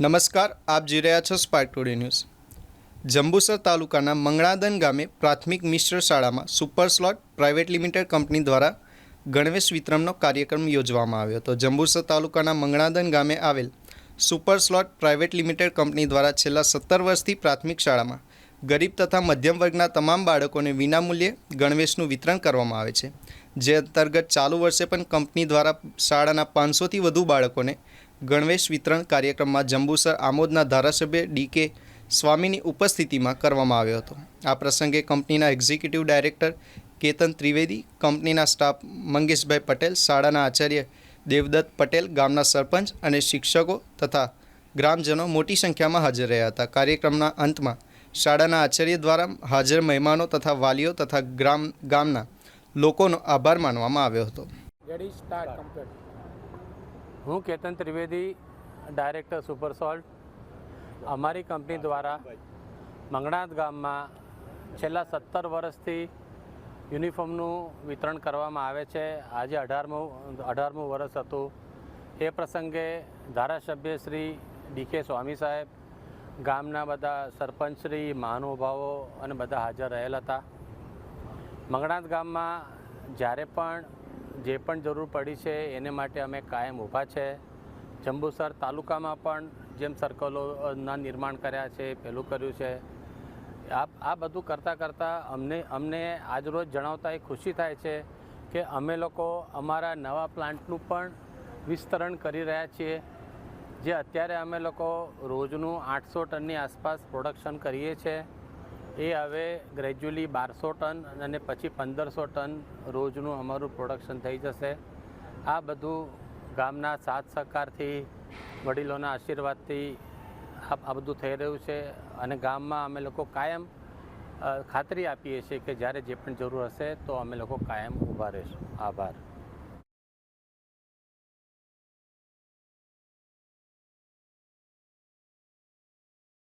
નમસ્કાર, આપ જોઈ રહ્યા છો સ્પાર્ક ટુડે ન્યૂઝ જંબુસર તાલુકાના મંગળાદન ગામે પ્રાથમિક મિશ્ર શાળામાં super slot private limited company દ્વારા ગણવેશ વિતરણનો કાર્યક્રમ યોજવામાં આવ્યો હતો. જંબુસર તાલુકાના મંગળાદન ગામે આવેલ super slot private limited company દ્વારા છેલ્લા સત્તર વર્ષથી પ્રાથમિક શાળામાં ગરીબ તથા મધ્યમ વર્ગના તમામ બાળકોને વિનામૂલ્યે ગણવેશનું વિતરણ કરવામાં આવે છે. જે અંતર્ગત ચાલુ વર્ષે પણ કંપની દ્વારા શાળાના પાંચસોથી વધુ બાળકોને ગણવેશ વિતરણ કાર્યક્રમમાં જંબુસર આમોદના ધારાસભ્ય ડીકે સ્વામીની ઉપસ્થિતિમાં કરવામાં આવ્યો હતો. આ પ્રસંગે કંપનીના એક્ઝિક્યુટિવ ડાયરેક્ટર કેતન ત્રિવેદી, કંપનીના સ્ટાફ મંગેશભાઈ પટેલ, શાળાના આચાર્ય દેવદત્ત પટેલ, ગામના સરપંચ અને શિક્ષકો તથા ગ્રામજનો મોટી સંખ્યામાં હાજર રહ્યા હતા. કાર્યક્રમના અંતમાં શાળાના આચાર્ય દ્વારા હાજર મહેમાનો તથા વાલીઓ તથા ગ્રામ ગામના લોકોનો આભાર માનવામાં આવ્યો હતો. હું Ketan Trivedi director super salt અમારી કંપની દ્વારા મંગણાત ગામમાં છેલ્લા સત્તર વર્ષથી યુનિફોર્મનું વિતરણ કરવામાં આવે છે. આજે અઢારમું અઢારમું વર્ષ હતું. એ પ્રસંગે ધારાસભ્ય શ્રી ડીકે સ્વામી સાહેબ, ગામના બધા સરપંચશ્રી મહાનુભાવો અને બધા હાજર રહેલા હતા. મંગણાત ગામમાં જ્યારે પણ જે પણ જરૂર પડી છે એને માટે અમે કાયમ ઊભા છે. જંબુસર તાલુકામાં પણ જેમ સર્કલોના નિર્માણ કર્યા છે, પેલું કર્યું છે. આ આ બધું કરતાં કરતાં અમને અમને આજરોજ જણાવતા એ ખુશી થાય છે કે અમે લોકો અમારા નવા પ્લાન્ટનું પણ વિસ્તરણ કરી રહ્યા છીએ. જે અત્યારે અમે લોકો રોજનું આઠસો ટનની આસપાસ પ્રોડક્શન કરીએ છીએ એ હવે ગ્રેજ્યુઅલી બારસો ટન અને પછી પંદરસો ટન રોજનું અમારું પ્રોડક્શન થઈ જશે. આ બધું ગામના સાથ સહકારથી, વડીલોના આશીર્વાદથી આ બધું થઈ રહ્યું છે અને ગામમાં અમે લોકો કાયમ ખાતરી આપીએ છીએ કે જ્યારે જે પણ જરૂર હશે તો અમે લોકો કાયમ ઊભા રહીશું. આભાર.